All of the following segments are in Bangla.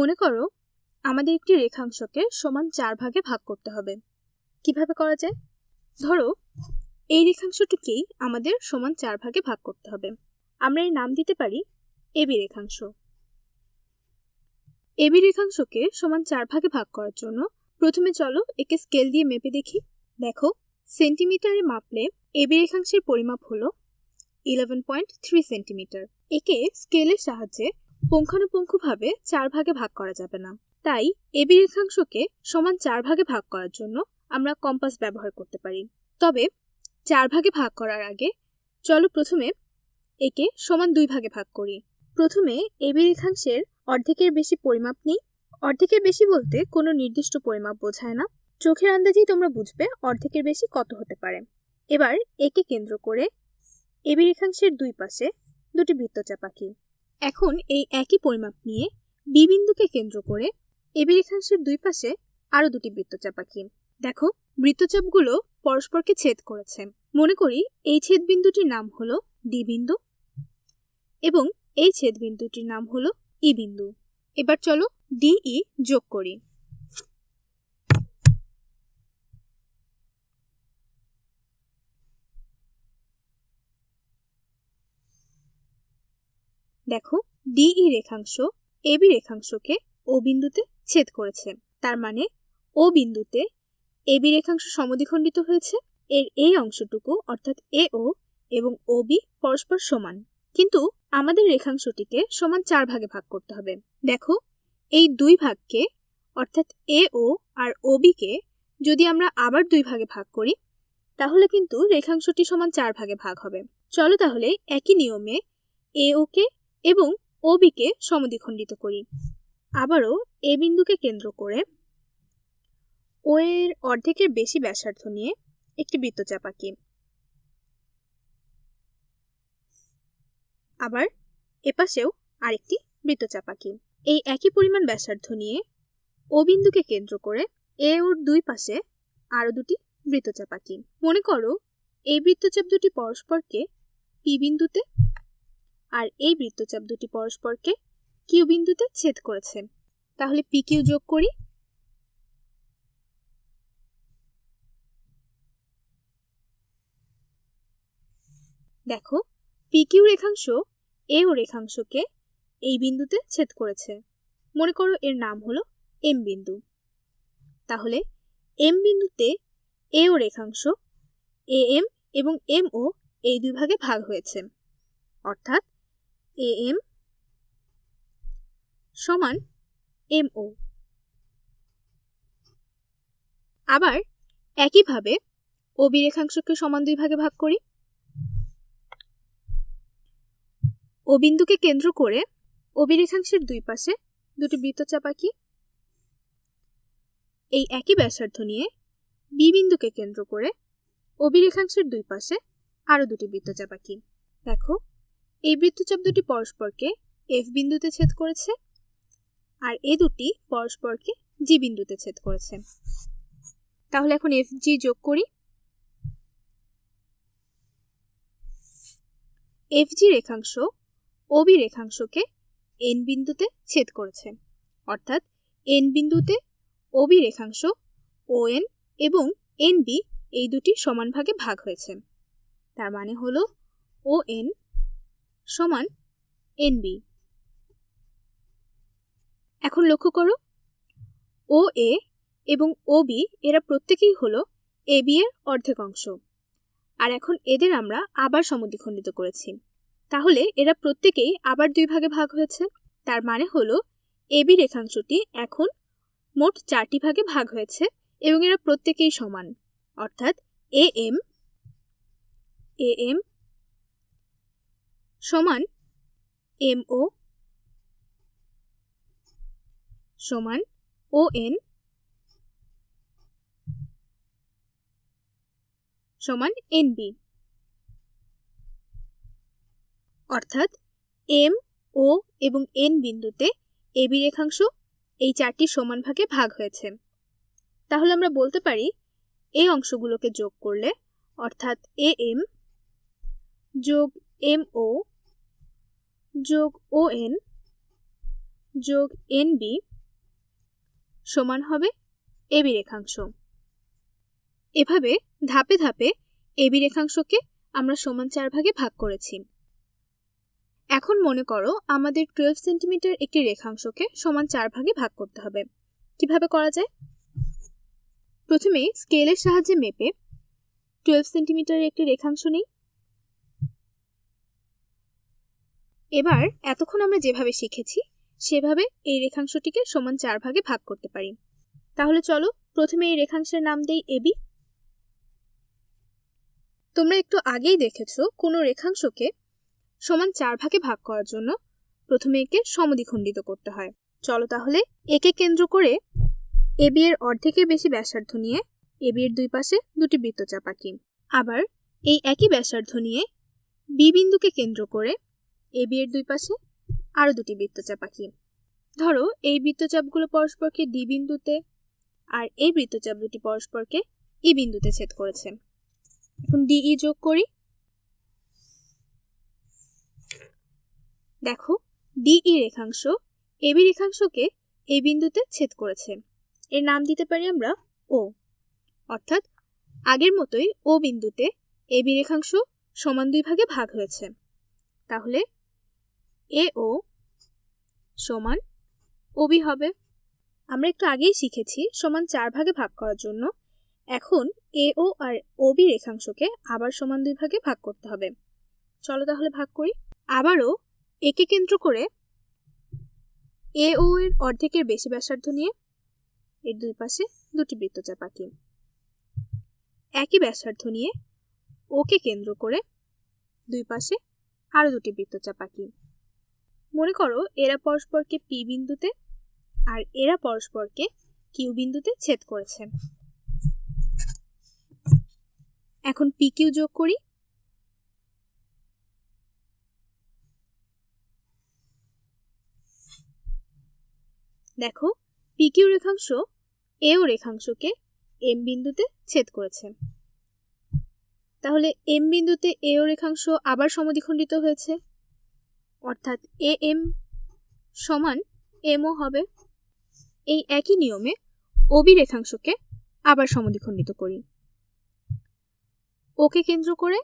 মনে করো, আমাদের একটি রেখাংশকে সমান চার ভাগে ভাগ করতে হবে। কীভাবে করা যায়? ধরো, এই রেখাংশটিকেই আমাদের সমান চার ভাগে ভাগ করতে হবে। আমরা এর নাম দিতে পারি এবি রেখাংশ। এবি রেখাংশকে সমান চার ভাগে ভাগ করার জন্য প্রথমে চলো একে স্কেল দিয়ে মেপে দেখি। দেখো, সেন্টিমিটারে মাপলে এবি রেখাংশের পরিমাপ হলো ইলেভেন পয়েন্ট থ্রি সেন্টিমিটার একে স্কেলের সাহায্যে পুঙ্খানুপুঙ্খভাবে চার ভাগে ভাগ করা যাবে না। তাই এবি রেখাংশকে সমান চার ভাগে ভাগ করার জন্য আমরা কম্পাস ব্যবহার করতে পারি। তবে চার ভাগে ভাগ করার আগে চলো প্রথমে একে সমান দুই ভাগে ভাগ করি। প্রথমে এবি রেখাংশের অর্ধেকের বেশি পরিমাপ নিই। অর্ধেকের বেশি বলতে কোনো নির্দিষ্ট পরিমাপ বোঝায় না। চোখের আন্দাজেই তোমরা বুঝবে অর্ধেকের বেশি কত হতে পারে। এবার একে কেন্দ্র করে এবি রেখাংশের দুই পাশে দুটি বৃত্তচাপ আঁকি এখন এই একই পরিমাপ নিয়ে বি বিন্দুকে কেন্দ্র করে এবি রেখাংশের দুই পাশে আরও দুটি বৃত্তচাপ আঁকি। দেখো, বৃত্তচাপগুলো পরস্পরকে ছেদ করেছে। মনে করি এই ছেদ বিন্দুটির নাম হলো ডি বিন্দু এবং এই ছেদ বিন্দুটির নাম হলো ই বিন্দু। এবার চলো ডিই যোগ করি। দেখো ডিই রেখাংশ এবি রেখাংশকে ও বিন্দুতে ছেদ করেছে। তার মানে ও বিন্দুতে এবি রেখাংশ সমদ্বিখণ্ডিত হয়েছে। এর এই অংশটুকু, অর্থাৎ এ ও এবং ও বি পরস্পর সমান। কিন্তু আমাদের রেখাংশটিকে সমান চার ভাগে ভাগ করতে হবে। দেখো, এই দুই ভাগকে, অর্থাৎ এ ও আর ও বিকে যদি আমরা আবার দুই ভাগে ভাগ করি, তাহলে কিন্তু রেখাংশটি সমান চার ভাগে ভাগ হবে। চলো তাহলে একই নিয়মে এ ওকে এবং ও বিকে সমদ্বিখণ্ডিত করি। আবারও এ বিন্দুকে কেন্দ্র করে ও এর অর্ধেকের বেশি ব্যাসার্ধ নিয়ে একটি বৃত্তচাপ আঁকি আবার এপাশেও আরেকটি বৃত্তচাপ আঁকি এই একই পরিমাণ ব্যাসার্ধ নিয়ে ও বিন্দুকে কেন্দ্র করে এ ওর দুই পাশে আরও দুটি বৃত্তচাপ আঁকি মনে করো এই বৃত্তচাপ দুটি পরস্পরকে পি বিন্দুতে আর এই বৃত্তচাপ দুটি পরস্পরকে কিউ বিন্দুতে ছেদ করেছে। তাহলে পি কিউ যোগ করি। দেখো, পি কিউ রেখাংশ এ ও রেখাংশকে এই বিন্দুতে ছেদ করেছে। মনে করো এর নাম হলো এম বিন্দু। তাহলে এম বিন্দুতে এ ও রেখাংশ, এ এম এবং এম ও এই দুই ভাগে ভাগ হয়েছে। অর্থাৎ এ এম সমান এম ও। আবার একইভাবে ওবি রেখাংশকে সমান দুই ভাগে ভাগ করি। ও বিন্দুকে কেন্দ্র করে ওবি রেখাংশের দুই পাশে দুটি বৃত্তচাপ আঁকি এই একই ব্যাসার্ধ নিয়ে বি বিন্দুকে কেন্দ্র করে ওবি রেখাংশের দুই পাশে আরও দুটি বৃত্তচাপ আঁকি দেখো এই বৃত্তচাপ দুটি পরস্পরকে এফ বিন্দুতে ছেদ করেছে আর এ দুটি পরস্পরকে জি বিন্দুতে ছেদ করেছে। তাহলে এখন এফ জি যোগ করি। এফ জি রেখাংশ ওবি রেখাংশকে এন বিন্দুতে ছেদ করেছে। অর্থাৎ এন বিন্দুতে ওবি রেখাংশ ও এন এবং এন বি এই দুটি সমান ভাগে ভাগ হয়েছে। তার মানে হলো ও এন সমান এন বি এখন লক্ষ্য করো ও এ এবং ও বি এরা প্রত্যেকেই হলো এ বি এর অর্ধেক অংশ। আর এখন এদের আমরা আবার সমদ্বিখণ্ডিত করেছি। তাহলে এরা প্রত্যেকেই আবার দুই ভাগে ভাগ হয়েছে। তার মানে হলো এবি রেখাংশটি এখন মোট চারটি ভাগে ভাগ হয়েছে এবং এরা প্রত্যেকেই সমান। অর্থাৎ এ এম এ এম সমান এম ও সমান ও এন সমান এন বি অর্থাৎ এম ও এবং এন বিন্দুতে এবি রেখাংশ এই চারটি সমান ভাগে ভাগ হয়েছে। তাহলে আমরা বলতে পারি এই অংশগুলোকে যোগ করলে, অর্থাৎ এ এম যোগ এম ও যোগ ও এন, যোগ এন বি সমান হবে এবি রেখাংশ। এভাবে ধাপে ধাপে এবি রেখাংশকে আমরা সমান চার ভাগে ভাগ করেছি। এখন মনে করো আমাদের টুয়েলভ সেন্টিমিটার একটি রেখাংশকে সমান চার ভাগে ভাগ করতে হবে। কীভাবে করা যায়? প্রথমে স্কেলের সাহায্যে মেপে টুয়েলভ সেন্টিমিটারের একটি রেখাংশ নেই। এবার এতক্ষণ আমরা যেভাবে শিখেছি, সেভাবে এই রেখাংশটিকে সমান চার ভাগে ভাগ করতে পারি। তাহলে চলো প্রথমে এই রেখাংশের নাম দেই এবি তোমরা একটু আগেই দেখেছ কোনো রেখাংশকে সমান চার ভাগে ভাগ করার জন্য প্রথমে একে সমদ্বিখণ্ডিত করতে হয়। চলো তাহলে একে কেন্দ্র করে এবি এর অর্ধেকের বেশি ব্যাসার্ধ নিয়ে এবি এর দুই পাশে দুটি বৃত্তচাপ আঁকি আবার এই একই ব্যাসার্ধ নিয়ে বি বিন্দুকে কেন্দ্র করে এবি এর দুই পাশে আরও দুটি বৃত্তচাপ আঁকি। ধরো, এই বৃত্তচাপগুলো পরস্পরকে ডি বিন্দুতে আর এই বৃত্তচাপ দুটি পরস্পরকে ই বিন্দুতে ছেদ করেছে। এখন ডিই যোগ করি। দেখো ডিই রেখাংশ এবি রেখাংশকে এই বিন্দুতে ছেদ করেছে। এর নাম দিতে পারি আমরা ও। অর্থাৎ আগের মতোই ও বিন্দুতে এবি রেখাংশ সমান দুই ভাগে ভাগ হয়েছে। তাহলে এ ও সমান ওবি হবে। আমরা একটু আগেই শিখেছি সমান চার ভাগে ভাগ করার জন্য। এখন এ ও আর ওবি রেখাংশকে আবার সমান দুই ভাগে ভাগ করতে হবে। চলো তাহলে ভাগ করি। আবারও একে কেন্দ্র করে এ ও এর অর্ধেকের বেশি ব্যাসার্ধ নিয়ে এর দুই পাশে দুটি বৃত্তচাপ আঁকি একই ব্যাসার্ধ নিয়ে ওকে কেন্দ্র করে দুই পাশে আরও দুটি বৃত্তচাপ আঁকি মনে করো এরা পরস্পরকে পি বিন্দুতে আর এরা পরস্পরকে কিউ বিন্দুতে ছেদ করেছে। এখন পি কিউ যোগ করি। দেখো, পি কিউ রেখাংশ এও রেখাংশকে এম বিন্দুতে ছেদ করেছে। তাহলে এম বিন্দুতে এও রেখাংশ আবার সমদ্বিখণ্ডিত হয়েছে। অর্থাৎ এ এম সমান এমও হবে। এই একই নিয়মে ওবি রেখাংশকে আবার সমদ্বিখণ্ডিত করি। ওকে কেন্দ্র করে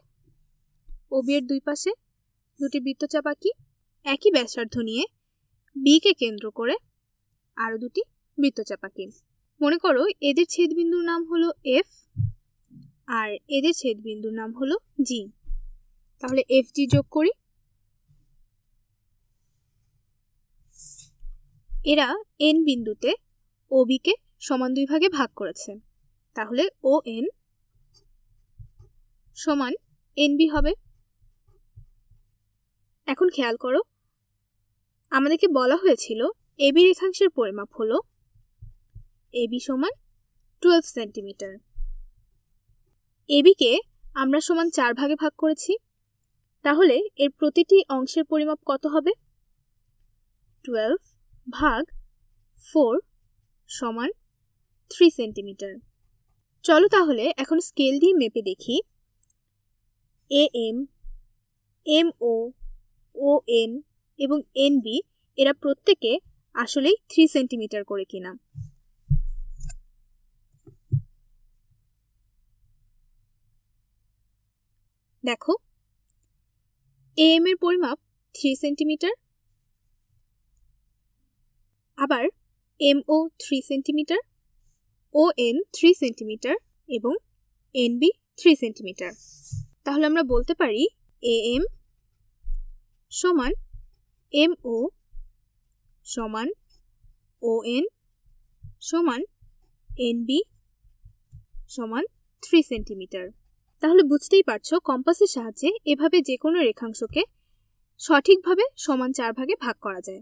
ওবি এর দুই পাশে দুটি বৃত্তচাপ আঁকি, একই ব্যাসার্ধ নিয়ে বিকে কেন্দ্র করে আরও দুটি বৃত্তচাপ আঁকি। মনে করো এদের ছেদবিন্দুর নাম হলো এফ আর এদের ছেদবিন্দুর নাম হলো জি তাহলে এফ জি যোগ করি। এরা এন বিন্দুতে ওবিকে সমান দুই ভাগে ভাগ করেছে। তাহলে ও এন সমান এনবি হবে। এখন খেয়াল করো, আমাদেরকে বলা হয়েছিল এবি রেখাংশের পরিমাপ হলো এবি সমান টুয়েলভ সেন্টিমিটার এবিকে আমরা সমান চার ভাগে ভাগ করেছি। তাহলে এর প্রতিটি অংশের পরিমাপ কত হবে? টুয়েলভ ভাগ ফোর সমান থ্রি সেন্টিমিটার। চলো তাহলে এখন স্কেল দিয়ে মেপে দেখি। A M M O O N এবং এন বি এরা প্রত্যেকে আসলেই থ্রি সেন্টিমিটার করে কিনা। দেখো এম এর পরিমাপ থ্রি সেন্টিমিটার আবার M O three centimetre O N three centimetre এবং এন বি থ্রি সেন্টিমিটার তাহলে আমরা বলতে পারি এ এম সমান এম ও সমান ও এন সমান এন বি সমান থ্রি সেন্টিমিটার তাহলে বুঝতেই পারছ কম্পাসের সাহায্যে এভাবে যে কোনো রেখাংশকে সঠিকভাবে সমান চার ভাগে ভাগ করা যায়।